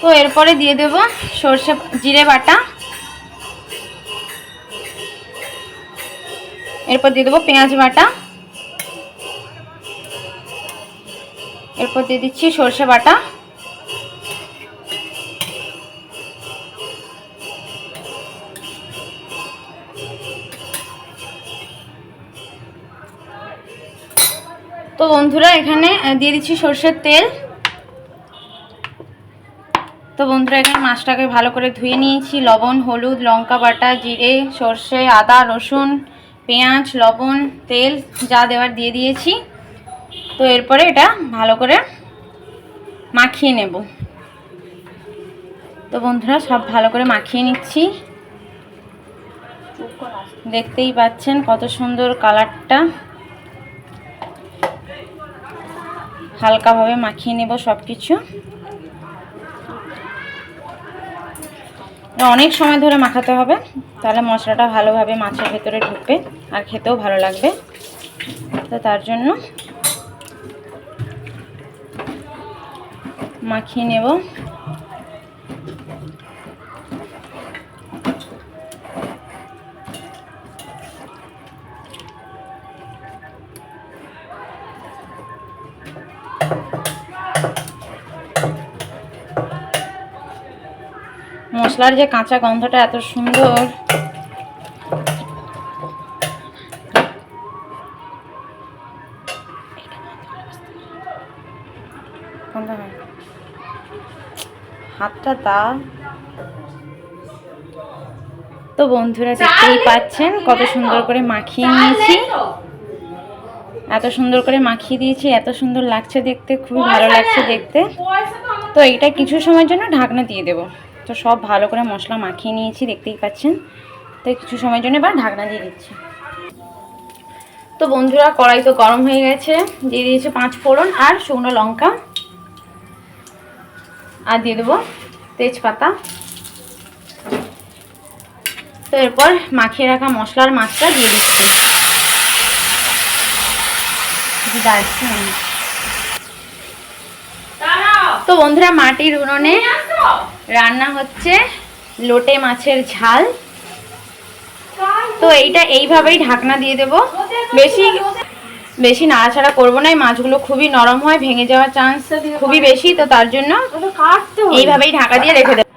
তো এরপরে দিয়ে দেব সর্ষে জিরে বাটা। এরপর দিয়ে দেবো পেঁয়াজ বাটা। এরপর দিয়ে দিচ্ছি সর্ষে বাটা। তো বন্ধুরা, এখানে দিয়ে দিচ্ছি সর্ষের তেল। তো বন্ধুরা, এখানে মাছটাকে ভালো করে ধুয়ে নিয়েছি। লবণ, হলুদ, লঙ্কা বাটা, জিরে, সর্ষে, আদা, রসুন, পেঁয়াজ, লবণ, তেল যা দেওয়ার দিয়ে দিয়েছি। তো এরপরে এটা ভালো করে মাখিয়ে নেব। তো বন্ধুরা, সব ভালো করে মাখিয়ে নিচ্ছি। দেখতেই পাচ্ছেন কত সুন্দর কালারটা। হালকাভাবে মাখিয়ে নেব সব কিছু অনেক সময় ধরে মাখাতে হবে, তাহলে মশলাটা ভালোভাবে মাছের ভেতরে ঢুকবে আর খেতেও ভালো লাগবে। তো তার জন্য মাখিয়ে নেব। মশলার যে কাঁচা গন্ধটা এত সুন্দর। হাতটা দা। তো বন্ধুরা দেখতেই পাচ্ছেন কত সুন্দর করে মাখিয়ে নিয়েছি। এত সুন্দর করে মাখিয়ে দিয়েছি এত সুন্দর লাগছে দেখতে খুবই ভালো লাগছে দেখতে। তো এইটা কিছু সময়ের জন্য ঢাকনা দিয়ে দেবো। তো সব ভালো করে মশলা মাখিয়ে নিয়েছি দেখতেই পাচ্ছেন। তো কিছু সময়ের জন্য এবার ঢাকনা দিয়ে দিচ্ছি। তো বন্ধুরা কড়াই তো গরম হয়ে গেছে দিয়ে দিয়েছে পাঁচ ফোড়ন আর শুকনো লঙ্কা। আর দিয়ে দেবো তেজপাতা। তো এরপর মাখিয়ে রাখা মশলার মাছটা দিয়ে দিচ্ছি। তো বন্ধুরা মাটির উনুনে রান্না হচ্ছে লোটে মাছের ঝাল। তো এইটা এইভাবেই ঢাকনা দিয়ে দেব। বেশি বেশি নাড়াচাড়া করব না, এই মাছগুলো খুবই নরম হয়, ভেঙে যাওয়ার চান্স খুবই বেশি, তো তার জন্য এইভাবেই ঢাকা দিয়ে রেখে দেবো।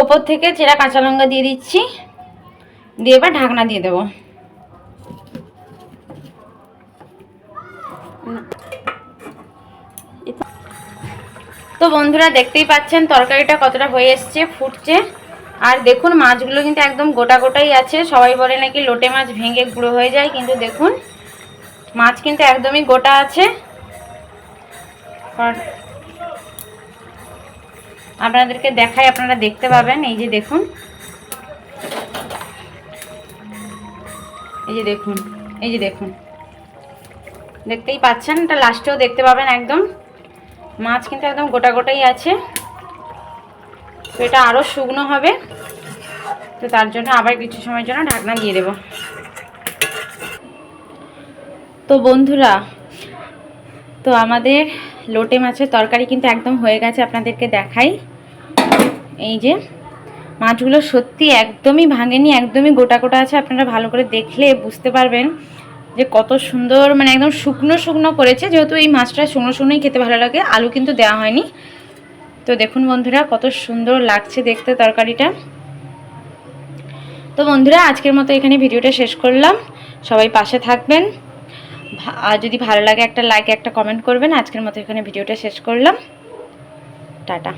ওপর থেকে চেরা কাঁচা লঙ্কা দিয়ে দিচ্ছি। দিয়ে এবার ঢাকনা দিয়ে দেবো। তো বন্ধুরা দেখতেই পাচ্ছেন, তরকারিটা কতটা হয়ে এসছে, ফুটছে। আর দেখুন, মাছগুলো কিন্তু একদম গোটা গোটাই আছে। সবাই বলে নাকি লোটে মাছ ভেঙে গুঁড়ো হয়ে যায়, কিন্তু দেখুন, মাছ কিন্তু একদমই গোটা আছে। আর আপনাদেরকে দেখাই, আপনারা দেখতে পাবেন। এই যে দেখুন, এই যে দেখুন, এই যে দেখুন। দেখতেই পাচ্ছেন, এটা লাস্টেও দেখতে পাবেন একদম। মাছ কিন্তু একদম গোটা গোটাই আছে। তো এটা আরও শুকনো হবে। তো তার জন্য আবার কিছু সময়ের জন্য ঢাকনা দিয়ে দেব। তো বন্ধুরা, তো আমাদের লোটে মাছের তরকারি কিন্তু একদম হয়ে গেছে আপনাদেরকে দেখাই। এই যে, মাছগুলো সত্যি একদমই ভাঙেনি, একদমই গোটা গোটা আছে। আপনারা ভালো করে দেখলে বুঝতে পারবেন। যে কত সুন্দর মানে একদম শুকনো শুকনো করেছে। যেহেতু এই মাছটা শুকনো শুকনোই খেতে ভালো লাগে, আলু কিন্তু দেওয়া হয়নি। তো দেখুন বন্ধুরা, কত সুন্দর লাগছে দেখতে তরকারিটা। তো বন্ধুরা, আজকের মতো এখানে ভিডিওটা শেষ করলাম। সবাই পাশে থাকবেন। আর যদি ভালো লাগে একটা লাইক একটা কমেন্ট করবেন। আজকের মতো এখানে ভিডিওটা শেষ করলাম। টাটা।